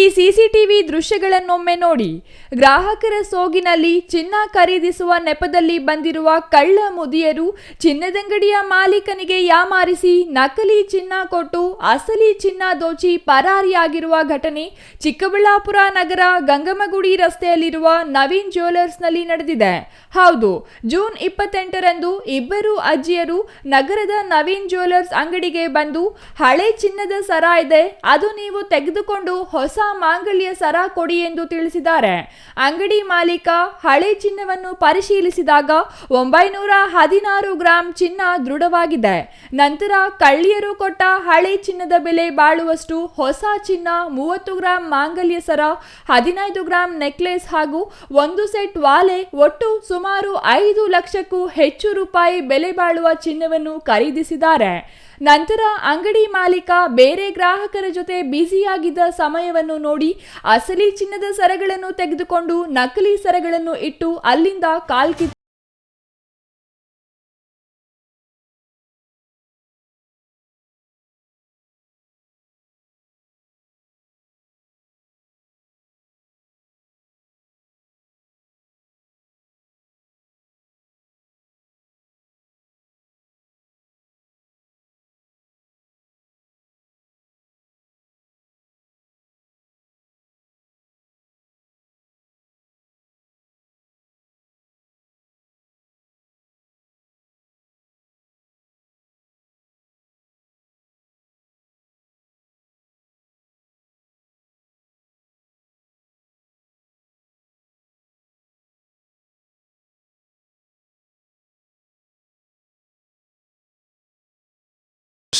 ಈ ಸಿಸಿಟಿವಿ ದೃಶ್ಯಗಳನ್ನೊಮ್ಮೆ ನೋಡಿ ಗ್ರಾಹಕರ ಸೋಗಿನಲ್ಲಿ ಚಿನ್ನ ಖರೀದಿಸುವ ನೆಪದಲ್ಲಿ ಬಂದಿರುವ ಕಳ್ಳ ಮುದಿಯರು ಚಿನ್ನದಂಗಡಿಯ ಮಾಲೀಕನಿಗೆ ಯಾಮಾರಿಸಿ ನಕಲಿ ಚಿನ್ನ ಕೊಟ್ಟು ಅಸಲಿ ಚಿನ್ನ ದೋಚಿ ಪರಾರಿಯಾಗಿರುವ ಘಟನೆ ಚಿಕ್ಕಬಳ್ಳಾಪುರ ನಗರ ಗಂಗಮಗುಡಿ ರಸ್ತೆಯಲ್ಲಿರುವ ನವೀನ್ ಜ್ಯುವೆಲರ್ಸ್ನಲ್ಲಿ ನಡೆದಿದೆ. ಹೌದು, ಜೂನ್ ಇಪ್ಪತ್ತೆಂಟರಂದು ಇಬ್ಬರು ಅಜ್ಜಿಯರು ನಗರದ ನವೀನ್ ಜ್ಯುವೆಲರ್ಸ್ ಅಂಗಡಿಗೆ ಬಂದು ಹಳೆ ಚಿನ್ನದ ಸರ ಇದೆ, ಅದು ನೀವು ತೆಗೆದುಕೊಂಡು ಹೊಸ ಮಾಂಗಲ್ಯ ಸರ ಕೊಡಿ ಎಂದು ತಿಳಿಸಿದ್ದಾರೆ. ಅಂಗಡಿ ಮಾಲೀಕ ಹಳೆ ಚಿನ್ನವನ್ನು ಪರಿಶೀಲಿಸಿದಾಗ ಒಂಬೈನೂರ ಹದಿನಾರು ಗ್ರಾಂ ಚಿನ್ನ ದೃಢವಾಗಿದೆ. ನಂತರ ಕಳ್ಳಿಯರು ಕೊಟ್ಟ ಹಳೆ ಚಿನ್ನದ ಬೆಲೆ ಬಾಳುವಷ್ಟು ಹೊಸ ಚಿನ್ನ ಮೂವತ್ತು ಗ್ರಾಂ ಮಾಂಗಲ್ಯ ಸರ, ಹದಿನೈದು ಗ್ರಾಂ ನೆಕ್ಲೆಸ್ ಹಾಗೂ ಒಂದು ಸೆಟ್ ವಾಲೆ ಒಟ್ಟು ಸುಮಾರು ಐದು ಲಕ್ಷಕ್ಕೂ ಹೆಚ್ಚು ರೂಪಾಯಿ ಬೆಲೆ ಬಾಳುವ ಚಿನ್ನವನ್ನು ಖರೀದಿಸಿದ್ದಾರೆ. ನಂತರ ಅಂಗಡಿ ಮಾಲೀಕ ಬೇರೆ ಗ್ರಾಹಕರ ಜೊತೆ ಬ್ಯುಸಿಯಾಗಿದ್ದ ಸಮಯವನ್ನು ನೋಡಿ ಅಸಲಿ ಚಿನ್ನದ ಸರಗಳನ್ನು ತೆಗೆದುಕೊಂಡು ನಕಲಿ ಸರಗಳನ್ನು ಇಟ್ಟು ಅಲ್ಲಿಂದ ಕಾಲ್ಕಿ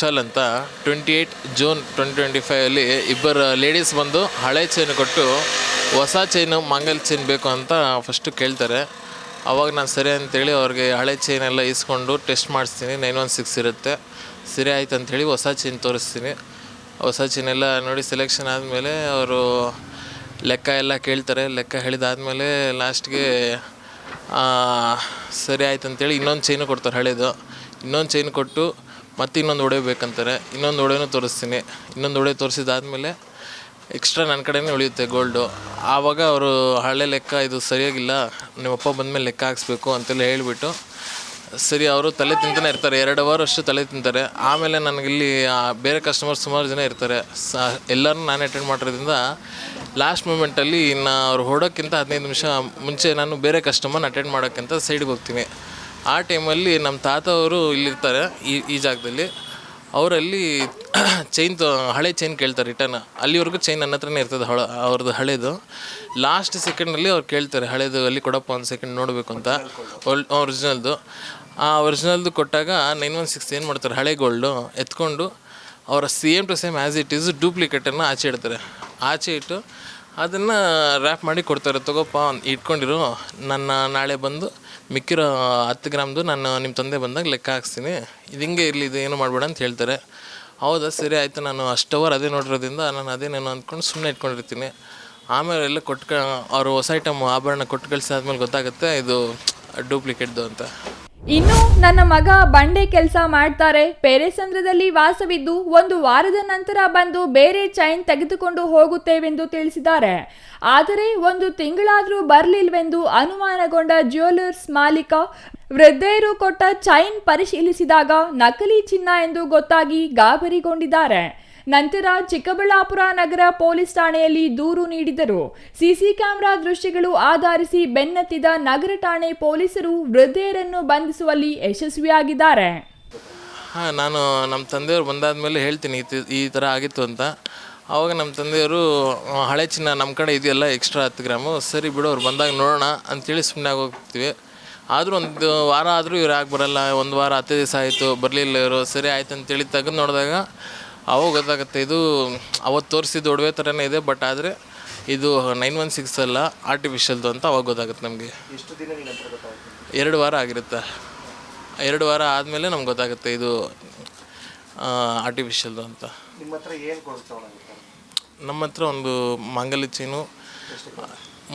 ವಿಶಾಲ್ ಅಂತ twenty eight June twenty twenty ಫೈವಲ್ಲಿ ಇಬ್ಬರು ಲೇಡೀಸ್ ಬಂದು ಹಳೆ ಚೈನ್ ಕೊಟ್ಟು ಹೊಸ ಚೈನು ಮಂಗಲ್ ಚೈನ್ ಬೇಕು ಅಂತ ಫಸ್ಟು ಕೇಳ್ತಾರೆ. ಅವಾಗ ನಾನು ಸರಿ ಅಂತೇಳಿ ಅವ್ರಿಗೆ ಹಳೆ ಚೈನ್ ಎಲ್ಲ ಇಸ್ಕೊಂಡು ಟೆಸ್ಟ್ ಮಾಡಿಸ್ತೀನಿ. ನೈನ್ ಒನ್ ಸಿಕ್ಸ್ ಇರುತ್ತೆ. ಸರಿ ಆಯ್ತು ಅಂಥೇಳಿ ಹೊಸ ಚೈನ್ ತೋರಿಸ್ತೀನಿ. ಹೊಸ ಚೈನ್ ಎಲ್ಲ ನೋಡಿ ಸೆಲೆಕ್ಷನ್ ಆದಮೇಲೆ ಅವರು ಲೆಕ್ಕ ಎಲ್ಲ ಕೇಳ್ತಾರೆ. ಲೆಕ್ಕ ಹೇಳಿದಾದಮೇಲೆ ಲಾಸ್ಟ್ಗೆ ಸರಿ ಆಯ್ತು ಅಂತೇಳಿ ಇನ್ನೊಂದು ಚೈನು ಕೊಡ್ತಾರೆ ಹಳೇದು. ಇನ್ನೊಂದು ಚೈನ್ ಕೊಟ್ಟು ಮತ್ತೆ ಇನ್ನೊಂದು ಒಡೆ ಬೇಕಂತಾರೆ, ಇನ್ನೊಂದು ಒಡೆನೂ ತೋರಿಸ್ತೀನಿ. ಇನ್ನೊಂದು ಒಡೆ ತೋರಿಸಿದಾದ್ಮೇಲೆ ಎಕ್ಸ್ಟ್ರಾ ನನ್ನ ಕಡೆನೇ ಉಳಿಯುತ್ತೆ ಗೋಲ್ಡು ಆವಾಗ ಅವರು ಹಳೆ ಲೆಕ್ಕ, ಇದು ಸರಿಯಾಗಿಲ್ಲ ನಿಮ್ಮಪ್ಪ ಬಂದಮೇಲೆ ಲೆಕ್ಕ ಹಾಕ್ಸ್ಬೇಕು ಅಂತೆಲ್ಲ ಹೇಳಿಬಿಟ್ಟು, ಸರಿ ಅವರು ತಲೆ ತಿಂತಾನೆ ಇರ್ತಾರೆ, ಎರಡು ಅವರ್ ಅಷ್ಟು ತಲೆ ತಿಂತಾರೆ. ಆಮೇಲೆ ನನಗಿಲ್ಲಿ ಬೇರೆ ಕಸ್ಟಮರ್ ಸುಮಾರು ಜನ ಇರ್ತಾರೆ. ಸ ಎಲ್ಲರನ್ನೂ ನಾನು ಅಟೆಂಡ್ ಮಾಡಿರೋದ್ರಿಂದ ಲಾಸ್ಟ್ ಮೂಮೆಂಟಲ್ಲಿ ಇನ್ನು ಅವ್ರು ಹೊಡೋಕ್ಕಿಂತ ಹದಿನೈದು ನಿಮಿಷ ಮುಂಚೆ ನಾನು ಬೇರೆ ಕಸ್ಟಮರ್ನ ಅಟೆಂಡ್ ಮಾಡೋಕ್ಕಿಂತ ಸೈಡ್ಗೆ ಹೋಗ್ತೀನಿ. ಆ ಟೈಮಲ್ಲಿ ನಮ್ಮ ತಾತ ಅವರು ಇಲ್ಲಿರ್ತಾರೆ ಈ ಈ ಜಾಗದಲ್ಲಿ. ಅವರಲ್ಲಿ ಚೈನ್ ತೊ, ಹಳೆ ಚೈನ್ ಕೇಳ್ತಾರೆ ರಿಟರ್ನ್ ಅಲ್ಲಿವರೆಗೂ ಚೈನ್ ನನ್ನ ಹತ್ರನೇ ಇರ್ತದೆ, ಹಳ, ಅವ್ರದ್ದು ಹಳೇದು. ಲಾಸ್ಟ್ ಸೆಕೆಂಡಲ್ಲಿ ಅವ್ರು ಕೇಳ್ತಾರೆ, ಹಳೇದು ಅಲ್ಲಿ ಕೊಡಪ್ಪ ಒಂದು ಸೆಕೆಂಡ್ ನೋಡಬೇಕು ಅಂತ. ಒರಿಜಿನಲ್ದು ಆ ಒರಿಜಿನಲ್ದು ಕೊಟ್ಟಾಗ ನೈನ್ ಒನ್ ಸಿಕ್ಸ್ ಏನು ಮಾಡ್ತಾರೆ, ಹಳೆ ಗೋಲ್ಡು ಎತ್ಕೊಂಡು ಅವರ same to same as it is ಡೂಪ್ಲಿಕೇಟನ್ನು ಆಚೆ ಇಡ್ತಾರೆ. ಆಚೆ ಇಟ್ಟು ಅದನ್ನು ರ್ಯಾಪ್ ಮಾಡಿ ಕೊಡ್ತಾರೆ, ತಗೋಪ್ಪ, ಇಟ್ಕೊಂಡಿರು, ನನ್ನ ನಾಳೆ ಬಂದು ಮಿಕ್ಕಿರೋ ಹತ್ತು ಗ್ರಾಮ್ದು ನಾನು ನಿಮ್ಮ ತಂದೆ ಬಂದಾಗ ಲೆಕ್ಕ ಹಾಕ್ಸ್ತೀನಿ. ಇದು ಹಿಂಗೆ ಇರಲಿ, ಇದು ಏನು ಮಾಡಬೇಡ ಅಂತ ಹೇಳ್ತಾರೆ. ಹೌದಾ, ಸರಿ ಆಯಿತು, ನಾನು ಅಷ್ಟವರ್ ಅದೇ ನೋಡಿರೋದ್ರಿಂದ ನಾನು ಅದೇನೇನು ಅಂದ್ಕೊಂಡು ಸುಮ್ಮನೆ ಇಟ್ಕೊಂಡಿರ್ತೀನಿ. ಆಮೇಲೆ ಎಲ್ಲ ಕೊಟ್ಟು ಅವರು ಹೊಸ ಐಟಮ್ ಆಭರಣ ಕೊಟ್ಟು ಕಳಿಸಾದ್ಮೇಲೆ ಗೊತ್ತಾಗುತ್ತೆ, ಇದು ಡೂಪ್ಲಿಕೇಟ್ದು ಅಂತ. ಇನ್ನು ನನ್ನ ಮಗ ಬಂಡೆ ಕೆಲಸ ಮಾಡ್ತಾರೆ. ಪೇರೆಸಂದ್ರದಲ್ಲಿ ವಾಸವಿದ್ದು ಒಂದು ವಾರದ ನಂತರ ಬಂದು ಬೇರೆ ಚೈನ್ ತೆಗೆದುಕೊಂಡು ಹೋಗುತ್ತೇವೆಂದು ತಿಳಿಸಿದ್ದಾರೆ. ಆದರೆ ಒಂದು ತಿಂಗಳಾದರೂ ಬರಲಿಲ್ವೆಂದು ಅನುಮಾನಗೊಂಡ ಜ್ಯುವೆಲರ್ಸ್ ಮಾಲೀಕ ವೃದ್ಧೆಯರು ಕೊಟ್ಟ ಚೈನ್ ಪರಿಶೀಲಿಸಿದಾಗ ನಕಲಿ ಚಿನ್ನ ಎಂದು ಗೊತ್ತಾಗಿ ಗಾಬರಿಗೊಂಡಿದ್ದಾರೆ. ನಂತರ ಚಿಕ್ಕಬಳ್ಳಾಪುರ ನಗರ ಪೊಲೀಸ್ ಠಾಣೆಯಲ್ಲಿ ದೂರು ನೀಡಿದರು ಸಿಸಿ ಕ್ಯಾಮೆರಾ ದೃಶ್ಯಗಳು ಆಧರಿಸಿ ಬೆನ್ನತ್ತಿದ ನಗರ ಠಾಣೆ ಪೊಲೀಸರು ವೃದ್ಧೆಯರನ್ನು ಬಂಧಿಸುವಲ್ಲಿ ಯಶಸ್ವಿಯಾಗಿದ್ದಾರೆ. ಹಾಂ, ನಾನು ನಮ್ಮ ತಂದೆಯವರು ಬಂದಾದ ಮೇಲೆ ಹೇಳ್ತೀನಿ ಈ ಥರ ಆಗಿತ್ತು ಅಂತ. ಆವಾಗ ನಮ್ಮ ತಂದೆಯವರು ಹಳೆ ಚಿನ್ನ ನಮ್ಮ ಕಡೆ ಇದೆಯಲ್ಲ ಎಕ್ಸ್ಟ್ರಾ ಹತ್ತು ಗ್ರಾಮು, ಸರಿ ಬಿಡು ಅವ್ರು ಬಂದಾಗ ನೋಡೋಣ ಅಂತೇಳಿ ಸುಮ್ಮನೆ ಹೋಗ್ತೀವಿ ಆದರೂ ಒಂದು ವಾರ ಆದರೂ ಇವ್ರು ಯಾಕೆ ಬರಲ್ಲ, ಒಂದು ವಾರ ಹತ್ತು ದಿವಸ ಆಯಿತು, ಬರಲಿಲ್ಲ ಇವರು, ಸರಿ ಆಯ್ತು ಅಂತೇಳಿ ತೆಗೆದು ನೋಡಿದಾಗ ಅವಾಗ ಗೊತ್ತಾಗುತ್ತೆ ಇದು ಅವತ್ತು ತೋರಿಸಿದ ಒಡವೆ ಥರನೇ ಇದೆ ಬಟ್ ಆದರೆ ಇದು ನೈನ್ ಒನ್ ಸಿಕ್ಸ್ ಅಲ್ಲ ಆರ್ಟಿಫಿಷಿಯಲ್ದು ಅಂತ ಅವಾಗ ಗೊತ್ತಾಗುತ್ತೆ ನಮಗೆ. ಎರಡು ವಾರ ಆಗಿರುತ್ತೆ. ಎರಡು ವಾರ ಆದಮೇಲೆ ನಮ್ಗೆ ಗೊತ್ತಾಗುತ್ತೆ ಇದು ಆರ್ಟಿಫಿಷಿಯಲ್ದು ಅಂತ. ನಿಮ್ಮ ಹತ್ರ ಒಂದು ಮಾಂಗಲ್ಯ ಚೀನು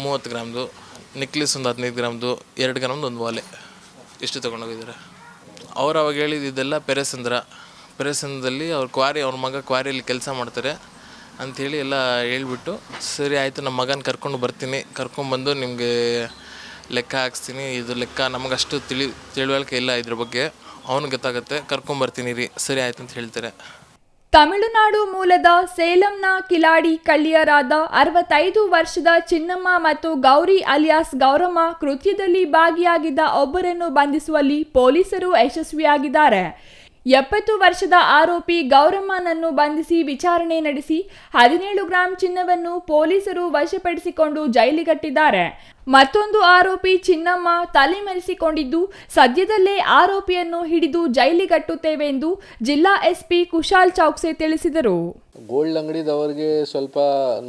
ಮೂವತ್ತು ಗ್ರಾಮ್ದು ನೆಕ್ಲೆಸ್ ಒಂದು ಹದಿನೈದು ಗ್ರಾಮ್ದು ಎರಡು ಗ್ರಾಮ್ದು ಒಂದು ವಾಲೆ ಇಷ್ಟು ತೊಗೊಂಡೋಗಿದ್ದಾರೆ? ಅವ್ರು ಅವಾಗ ಹೇಳಿದ್ದು ಇದೆಲ್ಲ ಪೆರೆಸಂದ್ರ. ಪೆರೆಸಂದ್ರದಲ್ಲಿ ಅವ್ರ ಕ್ವಾರಿ, ಅವ್ರ ಮಗ ಕ್ವಾರಿಯಲ್ಲಿ ಕೆಲಸ ಮಾಡ್ತಾರೆ ಅಂಥೇಳಿ ಎಲ್ಲ ಹೇಳ್ಬಿಟ್ಟು, ಸರಿ ಆಯಿತು, ನಮ್ಮ ಮಗನ ಕರ್ಕೊಂಡು ಬರ್ತೀನಿ, ಕರ್ಕೊಂಡ್ಬಂದು ನಿಮಗೆ ಲೆಕ್ಕ ಹಾಕ್ಸ್ತೀನಿ. ಇದು ಲೆಕ್ಕ ನಮಗಷ್ಟು ತಿಳಿ, ತಿಳುವಳಿಕೆ ಇಲ್ಲ ಇದ್ರ ಬಗ್ಗೆ. ಅವನು ಗೊತ್ತಾಗುತ್ತೆ ಕರ್ಕೊಂಬರ್ತೀನಿ ರೀ, ಸರಿ ಆಯ್ತು ಅಂತ ಹೇಳ್ತಾರೆ. ತಮಿಳುನಾಡು ಮೂಲದ ಸೇಲಂನ ಕಿಲಾಡಿ ಕಳ್ಳಿಯರಾದ ಅರವತ್ತೈದು ವರ್ಷದ ಚಿನ್ನಮ್ಮ ಮತ್ತು ಗೌರಿ ಅಲಿಯಾಸ್ ಗೌರಮ್ಮ ಕೃತ್ಯದಲ್ಲಿ ಭಾಗಿಯಾಗಿದ್ದ ಒಬ್ಬರನ್ನು ಬಂಧಿಸುವಲ್ಲಿ ಪೊಲೀಸರು ಯಶಸ್ವಿಯಾಗಿದ್ದಾರೆ. ಎಪ್ಪತ್ತು ವರ್ಷದ ಆರೋಪಿ ಗೌರಮ್ಮನನ್ನು ಬಂಧಿಸಿ ವಿಚಾರಣೆ ನಡೆಸಿ ಹದಿನೇಳು ಗ್ರಾಂ ಚಿನ್ನವನ್ನು ಪೊಲೀಸರು ವಶಪಡಿಸಿಕೊಂಡು ಜೈಲಿಗಟ್ಟಿದ್ದಾರೆ. ಮತ್ತೊಂದು ಆರೋಪಿ ಚಿನ್ನಮ್ಮ ತಲೆಮರೆಸಿಕೊಂಡಿದ್ದು, ಸದ್ಯದಲ್ಲೇ ಆರೋಪಿಯನ್ನು ಹಿಡಿದು ಜೈಲಿಗಟ್ಟುತ್ತೇವೆ ಎಂದು ಜಿಲ್ಲಾ ಎಸ್ಪಿ ಕುಶಾಲ್ ಚೌಕ್ಸೆ ತಿಳಿಸಿದರು. ಗೋಲ್ಡ್ ಅಂಗಡಿದವರಿಗೆ ಸ್ವಲ್ಪ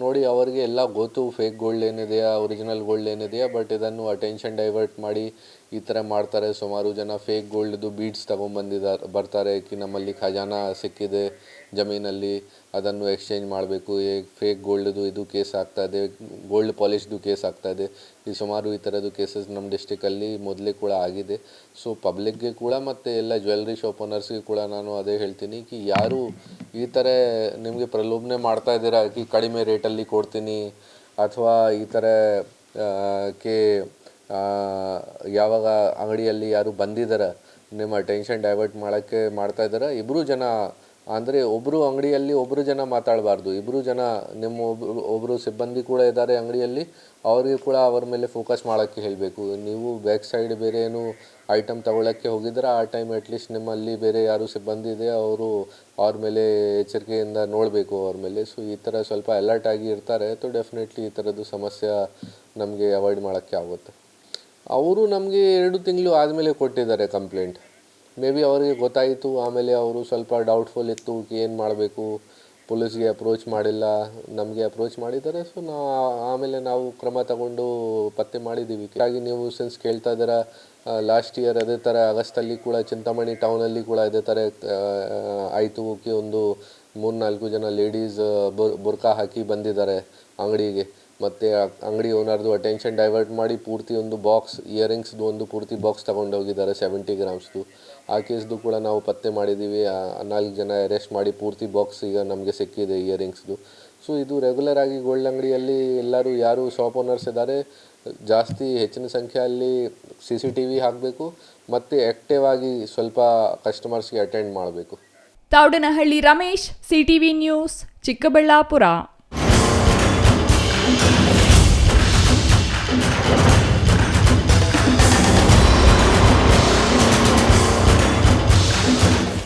ನೋಡಿ ಅವರಿಗೆ ಎಲ್ಲ ಗೊತ್ತು ಫೇಕ್ ಗೋಲ್ಡ್ ಏನಿದೆಯಾ ಒರಿಜಿನಲ್ ಗೋಲ್ಡ್ ಏನಿದೆಯಾ ಬಟ್ ಇದನ್ನು ಅಟೆನ್ಷನ್ ಡೈವರ್ಟ್ ಮಾಡಿ ಈ ಥರ ಮಾಡ್ತಾರೆ. ಸುಮಾರು ಜನ ಫೇಕ್ ಗೋಲ್ಡ್ದು ಬೀಡ್ಸ್ ತೊಗೊಂಬಂದಿದ್ದಾರೆ ಬರ್ತಾರೆ. ಕಿ, ನಮ್ಮಲ್ಲಿ ಖಜಾನ ಸಿಕ್ಕಿದೆ ಜಮೀನಲ್ಲಿ. ಅದನ್ನು ಎಕ್ಸ್ಚೇಂಜ್ ಮಾಡಬೇಕು. ಫೇಕ್ ಗೋಲ್ಡ್ದು ಇದು ಕೇಸ್ ಆಗ್ತಾ ಇದೆ. ಗೋಲ್ಡ್ ಪಾಲಿಶ್ದು ಕೇಸ್ ಆಗ್ತಾ ಇದೆ. ಈ ಸುಮಾರು ಈ ಥರದ್ದು ಕೇಸಸ್ ನಮ್ಮ ಡಿಸ್ಟಿಕಲ್ಲಿ ಮೊದಲೇ ಕೂಡ ಆಗಿದೆ. ಸೊ ಪಬ್ಲಿಕ್ಗೆ ಕೂಡ ಮತ್ತು ಎಲ್ಲ ಜ್ಯುವೆಲ್ರಿ ಶಾಪ್ ಓನರ್ಸ್ಗೆ ಕೂಡ ನಾನು ಅದೇ ಹೇಳ್ತೀನಿ ಕಿ, ಯಾರು ಈ ಥರ ನಿಮಗೆ ಪ್ರಲೋಭನೆ ಮಾಡ್ತಾ ಇದ್ದೀರಾ? ಕಿ, ಕಡಿಮೆ ರೇಟಲ್ಲಿ ಕೊಡ್ತೀನಿ. ಅಥವಾ ಈ ಥರ ಕೆ ಯಾವಾಗ ಅಂಗಡಿಯಲ್ಲಿ ಯಾರು ಬಂದಿದ್ದಾರೆ ನಿಮ್ಮ ಟೆನ್ಷನ್ ಡೈವರ್ಟ್ ಮಾಡೋಕ್ಕೆ ಮಾಡ್ತಾ ಇದ್ದಾರೆ ಇಬ್ಬರು ಜನ ಅಂದರೆ ಒಬ್ಬರು ಅಂಗಡಿಯಲ್ಲಿ ಒಬ್ಬರು ಜನ ಮಾತಾಡಬಾರ್ದು ಇಬ್ಬರು ಜನ ನಿಮ್ಮ ಒಬ್ಬರು ಒಬ್ಬರು ಸಿಬ್ಬಂದಿ ಕೂಡ ಇದ್ದಾರೆ ಅಂಗಡಿಯಲ್ಲಿ, ಅವರಿಗೆ ಕೂಡ ಅವ್ರ ಮೇಲೆ ಫೋಕಸ್ ಮಾಡೋಕ್ಕೆ ಹೇಳಬೇಕು. ನೀವು ಬ್ಯಾಕ್ ಸೈಡ್ ಬೇರೆ ಏನು ಐಟಮ್ ತಗೊಳ್ಳೋಕ್ಕೆ ಹೋಗಿದ್ರೆ, ಆ ಟೈಮ್ ಅಟ್ಲೀಸ್ಟ್ ನಿಮ್ಮಲ್ಲಿ ಬೇರೆ ಯಾರು ಸಿಬ್ಬಂದಿ ಇದೆ, ಅವರು ಅವ್ರ ಮೇಲೆ ಎಚ್ಚರಿಕೆಯಿಂದ ನೋಡಬೇಕು ಅವ್ರ ಮೇಲೆ. ಸೊ ಈ ಥರ ಸ್ವಲ್ಪ ಅಲರ್ಟ್ ಆಗಿ ಇರ್ತಾರೆ ಸೊ ಡೆಫಿನೆಟ್ಲಿ ಈ ಥರದ್ದು ಸಮಸ್ಯೆ ನಮಗೆ ಅವಾಯ್ಡ್ ಮಾಡೋಕ್ಕೆ ಆಗುತ್ತೆ. ಅವರು ನಮಗೆ ಎರಡು ತಿಂಗಳು ಆದಮೇಲೆ ಕೊಟ್ಟಿದ್ದಾರೆ ಕಂಪ್ಲೇಂಟ್ ಮೇ ಬಿ ಅವರಿಗೆ ಗೊತ್ತಾಯಿತು, ಆಮೇಲೆ ಅವರು ಸ್ವಲ್ಪ ಡೌಟ್ಫುಲ್ ಇತ್ತು, ಏನು ಮಾಡಬೇಕು? ಪೊಲೀಸ್ಗೆ ಅಪ್ರೋಚ್ ಮಾಡಿಲ್ಲ, ನಮಗೆ ಅಪ್ರೋಚ್ ಮಾಡಿದ್ದಾರೆ ಸೊ ನಾ, ಆಮೇಲೆ ನಾವು ಕ್ರಮ ತಗೊಂಡು ಪತ್ತೆ ಮಾಡಿದ್ದೀವಿ. ಹಾಗಾಗಿ ನೀವು ಸೆನ್ಸ್ ಕೇಳ್ತಾ ಇದ್ದೀರಾ ಲಾಸ್ಟ್ ಇಯರ್ ಅದೇ ಥರ ಆಗಸ್ಟಲ್ಲಿ ಕೂಡ ಚಿಂತಾಮಣಿ ಟೌನಲ್ಲಿ ಕೂಡ ಅದೇ ಥರ ಆಯಿತು. ಒಂದು ಮೂರು ನಾಲ್ಕು ಜನ ಲೇಡೀಸ್ ಬುರ್ಕಾ ಹಾಕಿ ಬಂದಿದ್ದಾರೆ ಅಂಗಡಿಗೆ. ಮತ್ತು ಅಂಗಡಿ ಓನರ್ದು ಅಟೆನ್ಷನ್ ಡೈವರ್ಟ್ ಮಾಡಿ ಪೂರ್ತಿ ಒಂದು ಬಾಕ್ಸ್ ಇಯರಿಂಗ್ಸ್ದು ಒಂದು ಪೂರ್ತಿ ಬಾಕ್ಸ್ ತಗೊಂಡೋಗಿದ್ದಾರೆ ಸೆವೆಂಟಿ ಗ್ರಾಮ್ಸ್ದು ಆ ಕೇಸ್ದು ಕೂಡ ನಾವು ಪತ್ತೆ ಮಾಡಿದ್ದೀವಿ ನಾಲ್ಕು ಜನ ಅರೆಸ್ಟ್ ಮಾಡಿ ಪೂರ್ತಿ ಬಾಕ್ಸ್ ಈಗ ನಮಗೆ ಸಿಕ್ಕಿದೆ ಇಯರಿಂಗ್ಸ್ದು ಸೊ ಇದು ರೆಗ್ಯುಲರ್ ಆಗಿ ಗೋಲ್ಡ್ ಅಂಗಡಿಯಲ್ಲಿ ಎಲ್ಲರೂ ಯಾರು ಶಾಪ್ ಓನರ್ಸ್ ಇದ್ದಾರೆ, ಜಾಸ್ತಿ ಹೆಚ್ಚಿನ ಸಂಖ್ಯೆಯಲ್ಲಿ ಸಿ ಸಿ ಟಿ ವಿ ಹಾಕಬೇಕು ಮತ್ತು ಆ್ಯಕ್ಟಿವ್ ಆಗಿ ಸ್ವಲ್ಪ ಕಸ್ಟಮರ್ಸ್ಗೆ ಅಟೆಂಡ್ ಮಾಡಬೇಕು. Thoudanahalli Ramesh CTV news, Chikkaballapura.